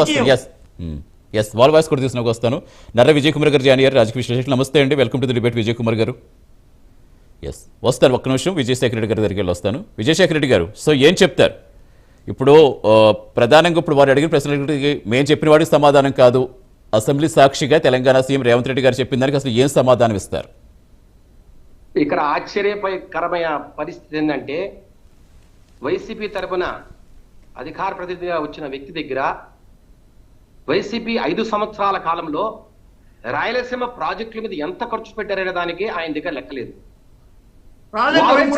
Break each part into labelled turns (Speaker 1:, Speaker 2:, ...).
Speaker 1: వస్తాను yes yes wall voice కూడా తీసుకుని వస్తాను. నర్ర విజయ్ కుమార్ గారు జాయిన్ అయ్యారు. రాజకీయ విశ్లేషకులు నమస్తే అండి. Welcome to the debate Vijay Kumar garu. Yes వస్తాను ఒక్క నిమిషం. విజయశేఖర రెడ్డి గారి దగ్గరికి వెళ్ళి వస్తాను. విజయశేఖర రెడ్డి గారు సో ఏం చెప్తారు? ఇప్పుడు ప్రధానంగా ఇప్పుడు వారు అడిగిన ప్రశ్నలకి మేము చెప్పిన వాడికి సమాధానం కాదు. అసెంబ్లీ సాక్షిగా తెలంగాణ సీఎం రేవంత్ రెడ్డి గారు చెప్పిన దానికి అసలు ఏం సమాధానం ఇస్తారు?
Speaker 2: ఇక్కడ ఆశ్చర్యకరమైన పరిస్థితి ఏంటంటే వైసీపీ తరపున అధికార ప్రతినిధిగా వచ్చిన వ్యక్తి దగ్గర వైసీపీ ఐదు సంవత్సరాల కాలంలో రాయలసీమ ప్రాజెక్టుల మీద ఎంత ఖర్చు పెట్టారనే దానికి ఆయన దగ్గర లెక్కలేదు ఏం?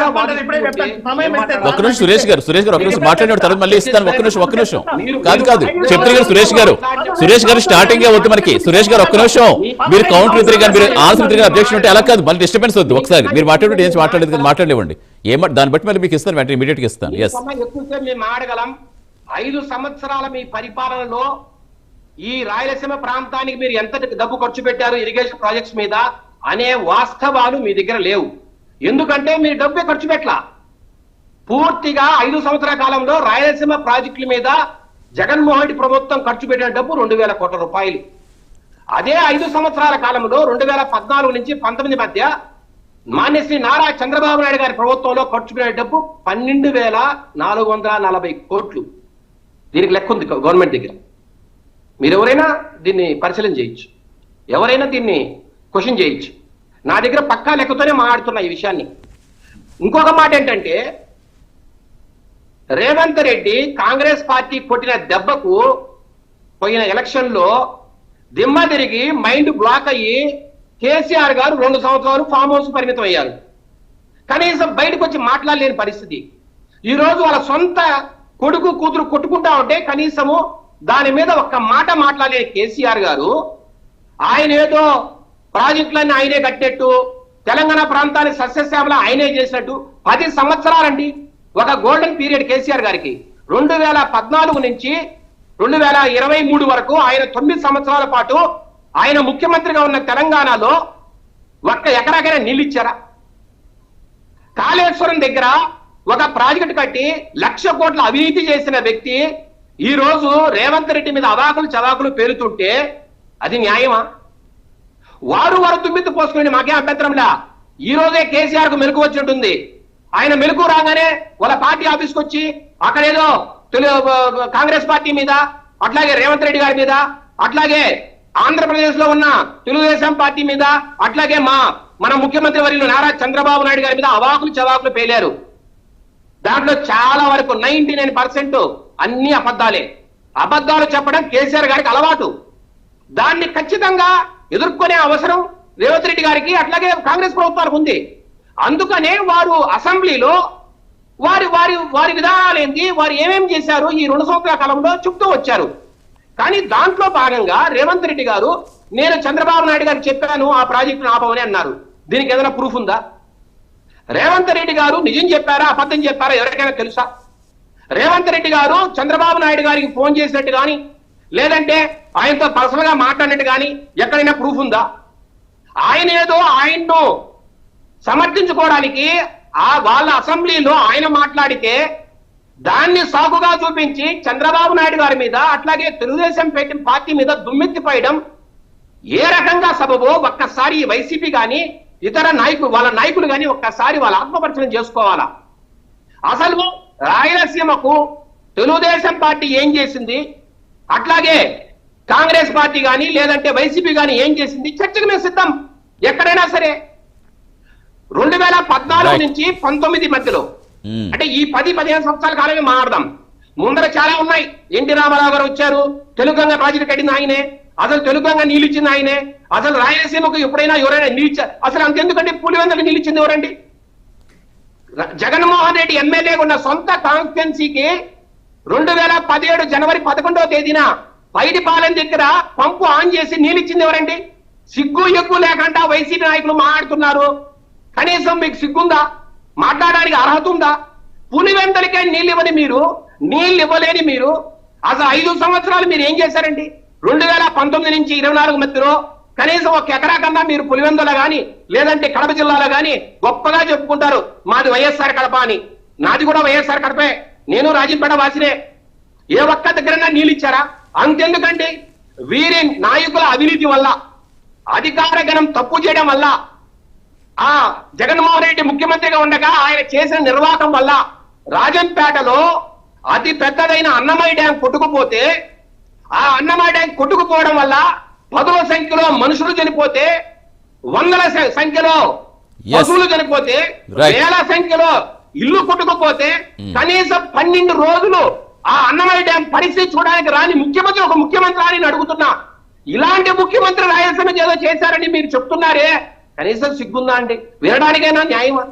Speaker 1: ఒక్క నిమిషం సురేష్ గారు సురేష్ గారు ఒక్క నిమిషం మాట్లాడిన తర్వాత మళ్ళీ ఇస్తాను. ఒక్క నిమిషం ఒక్క నిమిషం. కాదు కాదు. చెప్తారు గారు సురేష్ గారు. సురేష్ గారు స్టార్టింగ్ వద్దు మనకి. సురేష్ గారు ఒక్క నిమిషం. మీరు కౌంటర్ ఇద్దరు కానీ మీరు ఆన్సర్ ఇద్దరు అబ్జెక్షన్ ఉంటే అలా కాదు. మళ్ళీ డిస్టర్బెన్స్ వద్దు. ఒకసారి మీరు మాట్లాడుతుంటే ఏం మాట్లాడలేదు కదా మాట్లాడలేవండి. ఏమ దాన్ని బట్టి మళ్ళీ మీకు ఇస్తాను వెంటనే ఇమీడియట్గా ఇస్తాను.
Speaker 2: ఈ
Speaker 1: ఎస్
Speaker 2: ఐదు సంవత్సరాల మీ పరిపాలనలో ఈ రాయలసీమ ప్రాంతానికి మీరు ఎంత డబ్బు ఖర్చు పెట్టారు ఇరిగేషన్ ప్రాజెక్ట్స్ మీద అనే వాస్తవాలు మీ దగ్గర లేవు. ఎందుకంటే మీరు డబ్బే ఖర్చు పెట్టలా. పూర్తిగా ఐదు సంవత్సరాల కాలంలో రాయలసీమ ప్రాజెక్టుల మీద జగన్మోహన్ రెడ్డి ప్రభుత్వం ఖర్చు పెట్టిన డబ్బు రెండు వేల కోట్ల రూపాయలు. అదే ఐదు సంవత్సరాల కాలంలో రెండు వేల పద్నాలుగు నుంచి పంతొమ్మిది మధ్య మాన్యశ్రీ నారా చంద్రబాబు నాయుడు గారి ప్రభుత్వంలో ఖర్చు పెట్టిన డబ్బు పన్నెండు వేల నాలుగు వందల నలభై కోట్లు. దీనికి లెక్క ఉంది గవర్నమెంట్ దగ్గర. మీరు ఎవరైనా దీన్ని పరిశీలన చేయొచ్చు. ఎవరైనా దీన్ని క్వశ్చన్ చేయొచ్చు. నా దగ్గర పక్కా లెక్కతోనే మాట్లాడుతున్నా ఈ విషయాన్ని. ఇంకొక మాట ఏంటంటే రేవంత్ రెడ్డి కాంగ్రెస్ పార్టీ కొట్టిన దెబ్బకు పోయిన ఎలక్షన్లో దిమ్మ తిరిగి మైండ్ బ్లాక్ అయ్యి కేసీఆర్ గారు రెండు సంవత్సరాలు ఫామ్ హౌస్ పరిమితం అయ్యారు. కనీసం బయటకు వచ్చి మాట్లాడలేని పరిస్థితి. ఈరోజు వాళ్ళ సొంత కొడుకు కూతురు కొట్టుకుంటా ఉంటే కనీసము దాని మీద ఒక్క మాట మాట్లాడే కేసీఆర్ గారు. ఆయన ఏదో ప్రాజెక్టులన్నీ ఆయనే కట్టినట్టు తెలంగాణ ప్రాంతాన్ని సస్యశ్యామల ఆయనే చేసినట్టు. పది సంవత్సరాలండి ఒక గోల్డెన్ పీరియడ్ కేసీఆర్ గారికి. రెండు వేల పద్నాలుగు నుంచి రెండు వేల ఇరవై మూడు వరకు ఆయన తొమ్మిది సంవత్సరాల పాటు ఆయన ముఖ్యమంత్రిగా ఉన్న తెలంగాణలో ఒక్క ఎకరాకైనా నీళ్ళు ఇచ్చారా కాళేశ్వరం దగ్గర ఒక ప్రాజెక్ట్ కట్టి లక్ష కోట్ల అవినీతి చేసిన వ్యక్తి ఈ రోజు రేవంత్ రెడ్డి మీద అవాకులు చవాకులు పేరుతుంటే అది న్యాయమా? వారు వారు తుమ్మిత్తు పోసుకుని మాకే అభ్యంతరంలా? ఈ రోజే కేసీఆర్కు మెలకు వచ్చి ఉంటుంది. ఆయన మెలకు రాగానే వాళ్ళ పార్టీ ఆఫీస్కి వచ్చి అక్కడేదో తెలు కాంగ్రెస్ పార్టీ మీద అట్లాగే రేవంత్ రెడ్డి గారి మీద అట్లాగే ఆంధ్రప్రదేశ్లో ఉన్న తెలుగుదేశం పార్టీ మీద అట్లాగే మా మన ముఖ్యమంత్రి వర్యులు నారా చంద్రబాబు నాయుడు గారి మీద అవాకులు చవాకులు పేలారు. దాంట్లో చాలా వరకు నైన్టీ నైన్ పర్సెంట్ అన్ని అబద్ధాలే. అబద్ధాలు చెప్పడం కేసీఆర్ గారికి అలవాటు. దాన్ని ఖచ్చితంగా ఎదుర్కొనే అవసరం రేవంత్ రెడ్డి గారికి అట్లాగే కాంగ్రెస్ ప్రభుత్వానికి ఉంది. అందుకనే వారు అసెంబ్లీలో వారి వారి వారి విధానాలు ఏంటి వారు ఏమేం చేశారు ఈ రెండు సంవత్సరాల కాలంలో చెప్తూ వచ్చారు. కానీ దాంట్లో భాగంగా రేవంత్ రెడ్డి గారు నేను చంద్రబాబు నాయుడు గారికి చెప్పాను ఆ ప్రాజెక్టును ఆపమని అన్నారు. దీనికి ఏదైనా ప్రూఫ్ ఉందా? రేవంత్ రెడ్డి గారు నిజం చెప్పారా అబద్ధం చెప్పారా ఎవరికైనా తెలుసా? రేవంత్ రెడ్డి గారు చంద్రబాబు నాయుడు గారికి ఫోన్ చేసినట్టు కానీ లేదంటే ఆయనతో పర్సనల్గా మాట్లాడినట్టు కానీ ఎక్కడైనా ప్రూఫ్ ఉందా? ఆయన ఏదో ఆయన్ను సమర్థించుకోవడానికి ఆ వాళ్ళ అసెంబ్లీలో ఆయన మాట్లాడితే దాన్ని సాగుగా చూపించి చంద్రబాబు నాయుడు గారి మీద అట్లాగే తెలుగుదేశం పెట్టిన పార్టీ మీద దుమ్మెత్తిపోయడం ఏ రకంగా సబబో ఒక్కసారి వైసీపీ కానీ ఇతర నాయకులు వాళ్ళ నాయకులు కానీ ఒక్కసారి వాళ్ళ ఆత్మపరిచయం చేసుకోవాలా? అసలు రాయలసీమకు తెలుగుదేశం పార్టీ ఏం చేసింది? అట్లాగే కాంగ్రెస్ పార్టీ గాని లేదంటే వైసీపీ గాని ఏం చేసింది? చర్చకు మేము సిద్ధం. ఎక్కడైనా సరే. రెండు వేల పద్నాలుగు. నుంచి పంతొమ్మిది మధ్యలో.
Speaker 1: మ్మ్.
Speaker 2: అంటే ఈ పది పదిహేను సంవత్సరాల కాలమే మాట్లాడదాం ముందర చాలా ఉన్నాయి. ఎన్టీ రామారావు గారు వచ్చారు. తెలుగంగ ప్రాజెక్టు కట్టింది ఆయనే. అసలు తెలుగంగ నీళ్ళు ఇచ్చింది ఆయనే. అసలు రాయలసీమకు ఎప్పుడైనా ఎవరైనా నీళ్ళు ఇచ్చారు అసలు అంతెందుకంటే పులివెందులకు నీళ్ళు ఇచ్చింది ఎవరండి? జగన్మోహన్ రెడ్డి ఎమ్మెల్యే ఉన్న సొంత కాన్స్టిట్యున్సీకి రెండు వేల పదిహేడు జనవరి పదకొండవ తేదీన పైడిపాలెం దగ్గర పంపు ఆన్ చేసి నీళ్ళు ఇచ్చింది ఎవరండి? సిగ్గు ఎక్కువ లేకుండా వైసీపీ నాయకులు మాట్లాడుతున్నారు. కనీసం మీకు సిగ్గుందా? మాట్లాడడానికి అర్హత ఉందా? పులివెందలకే నీళ్ళు ఇవ్వని మీరు నీళ్ళు ఇవ్వలేని మీరు అసలు ఐదు సంవత్సరాలు మీరు ఏం చేశారండి? రెండు వేల పంతొమ్మిది నుంచి ఇరవై నాలుగు మధ్యలో కనీసం ఒక ఎకరా కన్నా మీరు పులివెందులో గాని లేదంటే కడప జిల్లాలో గాని గొప్పగా చెప్పుకుంటారు. మాది వైఎస్ఆర్ కడప అని. నాది కూడా వైఎస్ఆర్ కడపే. నేను రాజంపేట వాసినే. ఏ ఒక్క దగ్గరన్నా నీళ్ళు ఇచ్చారా? అంతెందుకండి. వీరి నాయకుల అవినీతి వల్ల అధికార గణం తప్పు చేయడం వల్ల ఆ జగన్మోహన్ రెడ్డి ముఖ్యమంత్రిగా ఉండగా ఆయన చేసిన నిర్వాహకం వల్ల రాజంపేటలో అతి పెద్దదైన అన్నమయ్య డ్యాం కొట్టుకుపోతే ఆ అన్నమయ్య డ్యాం కొట్టుకుపోవడం వల్ల పదుల సంఖ్యలో మనుషులు చనిపోతే వందల సంఖ్యలో. పశువులు చనిపోతే. వేల సంఖ్యలో ఇల్లు కొట్టుకుపోతే కనీసం పన్నెండు రోజులు ఆ అన్నమయ్య డ్యాం పరిస్థితి చూడడానికి రాని ముఖ్యమంత్రి ఒక ముఖ్యమంత్రి అని నేను అడుగుతున్నా. ఇలాంటి ముఖ్యమంత్రి రాయలసీమ ఏదో చేశారని మీరు చెప్తున్నారే? కనీసం సిగ్గుందా అండి? వినడానికైనా న్యాయమా?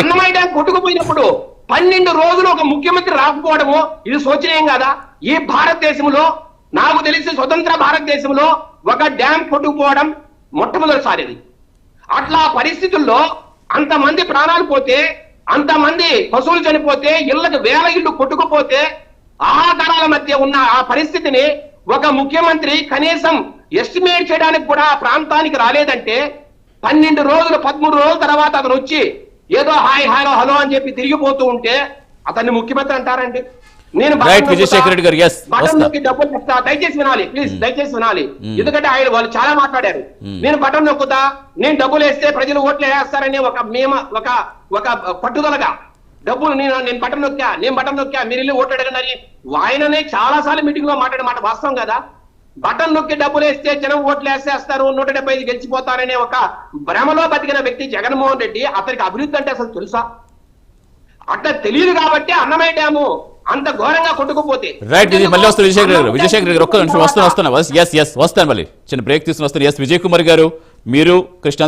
Speaker 2: అన్నమయ్య డ్యాం కొట్టుకుపోయినప్పుడు పన్నెండు రోజులు ఒక ముఖ్యమంత్రి రాకపోవడము ఇది శోచనీయం కాదా? ఈ భారతదేశంలో నాకు తెలిసి స్వతంత్ర భారతదేశంలో ఒక డ్యాం కొట్టుకుపోవడం మొట్టమొదటిసారిది. అట్లా పరిస్థితుల్లో అంతమంది ప్రాణాలు పోతే అంతమంది పశువులు చనిపోతే ఇళ్ళకి వేల ఇళ్ళు కొట్టుకుపోతే ఆహాకారాల మధ్య ఉన్న ఆ పరిస్థితిని ఒక ముఖ్యమంత్రి కనీసం ఎస్టిమేట్ చేయడానికి కూడా ఆ ప్రాంతానికి రాలేదంటే పన్నెండు రోజులు పదమూడు రోజుల తర్వాత అతను వచ్చి ఏదో హాయ్ హాయ్ హలో అని చెప్పి తిరిగిపోతూ ఉంటే అతన్ని ముఖ్యమంత్రి అంటారండి. నేను
Speaker 1: విజయశేఖర్ రెడ్డి గారు,
Speaker 2: డబ్బులు తెస్తా. దయచేసి వినాలి ప్లీజ్ దయచేసి వినాలి.
Speaker 1: Hmm.
Speaker 2: ఎందుకంటే ఆయన వాళ్ళు చాలా మాట్లాడారు.
Speaker 1: Hmm.
Speaker 2: నేను బటన్ నొక్కుతా నేను డబ్బులు వేస్తే ప్రజలు ఓట్లు వేస్తారని ఒక మేమ ఒక ఒక పట్టుదలగా. డబ్బులు నేను నేను బటన్ నొక్కా నేను బటన్ నొక్కా మీరు వెళ్ళి ఓట్లు అడగండి ఆయననే చాలా సార్లు మీటింగ్లో మాట్లాడే మాట వాస్తవం కదా. బటన్ నొక్కి డబ్బులు వేస్తే జనం ఓట్లు వేసేస్తారు నూట డెబ్బై ఐదు గెలిచిపోతారనే ఒక భ్రమలో బతికిన వ్యక్తి జగన్మోహన్ రెడ్డి అతనికి అభివృద్ధి అంటే అసలు తెలుసా? అట్లా తెలియదు కాబట్టి అన్నమయ్య డ్యాము అంత ఘోరంగా కొట్టుకుపోతే.
Speaker 1: రైట్ ఇది మళ్ళీ వస్తాను విజయశేఖర్ గారు. విజయశేఖర్ గారు ఒక్క నిమిషం వస్తాను వస్తాను ఎస్ ఎస్ వస్తాను మళ్ళీ. చిన్న బ్రేక్ తీసుకుని వస్తాను ఎస్ విజయ్ కుమార్ గారు మీరు కృష్ణ